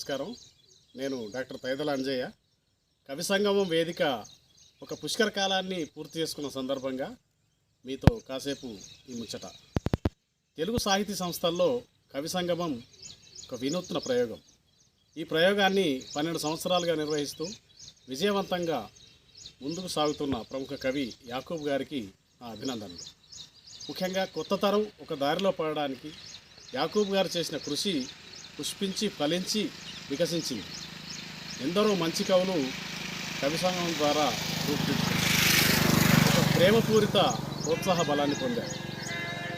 నమస్కారం. నేను డాక్టర్ తైదల అంజయ్య. కవి సంగమం వేదిక ఒక పుష్కర కాలాన్ని పూర్తి చేసుకున్న సందర్భంగా మీతో కాసేపు ఈ ముచ్చట. తెలుగు సాహితీ సంస్థల్లో కవి సంగమం ఒక వినూత్న ప్రయోగం. ఈ ప్రయోగాన్ని పన్నెండు సంవత్సరాలుగా నిర్వహిస్తూ విజయవంతంగా ముందుకు సాగుతున్న ప్రముఖ కవి యాకూబ్ గారికి నా అభినందనలు. ముఖ్యంగా కొత్త తరం ఒక దారిలో పడడానికి యాకూబ్ గారు చేసిన కృషి పుష్పించి ఫలించి వికసించింది. ఎందరో మంచి కవులు కవి సంఘం ద్వారా ఒక ప్రేమపూరిత ప్రోత్సాహ బలాన్ని పొందారు.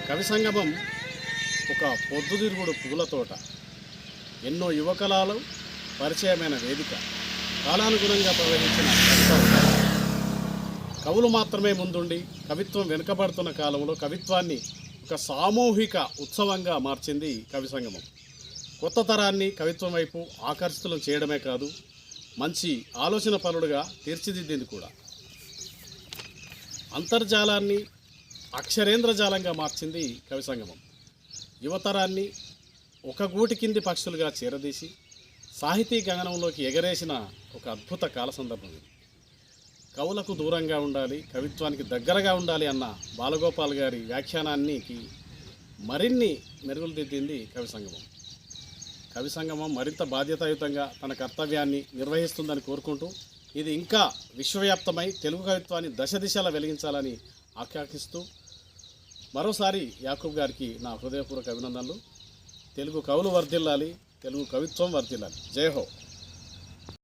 కవి సంగమం ఒక పొద్దుతిరుగుడు పూల తోట. ఎన్నో యువకళలు పరిచయమైన వేదిక. కాలానుగుణంగా ప్రవహించిన కవులు మాత్రమే ముందుండి కవిత్వం వెనుకబడుతున్న కాలంలో కవిత్వాన్ని ఒక సామూహిక ఉత్సవంగా మార్చింది కవి సంగమం. కొత్త తరాన్ని కవిత్వం వైపు ఆకర్షితులను చేయడమే కాదు మంచి ఆలోచన పరుడుగా తీర్చిదిద్దింది కూడా. అంతర్జాలాన్ని అక్షరేంద్రజాలంగా మార్చింది కవి సంగమం. యువతరాన్ని ఒక గూటి కింది పక్షులుగా చేరదీసి సాహితీ గగనంలోకి ఎగరేసిన ఒక అద్భుత కాల సందర్భం ఇది. కవులకు దూరంగా ఉండాలి కవిత్వానికి దగ్గరగా ఉండాలి అన్న బాలగోపాల్ గారి వ్యాఖ్యానానికి మరిన్ని మెరుగులు దిద్దింది కవి సంగమం. కవి సంగమం మరింత బాధ్యతాయుతంగా తన కర్తవ్యాన్ని నిర్వహిస్తుందని కోరుకుంటూ ఇది ఇంకా విశ్వవ్యాప్తమై తెలుగు కవిత్వాన్ని దశ దిశలా వెలిగించాలని ఆకాంక్షిస్తూ మరోసారి యాకూబ్ గారికి నా హృదయపూర్వక అభినందనలు. తెలుగు కవులు వర్ధిల్లాలి తెలుగు కవిత్వం వర్ధిల్లాలి. జై హో.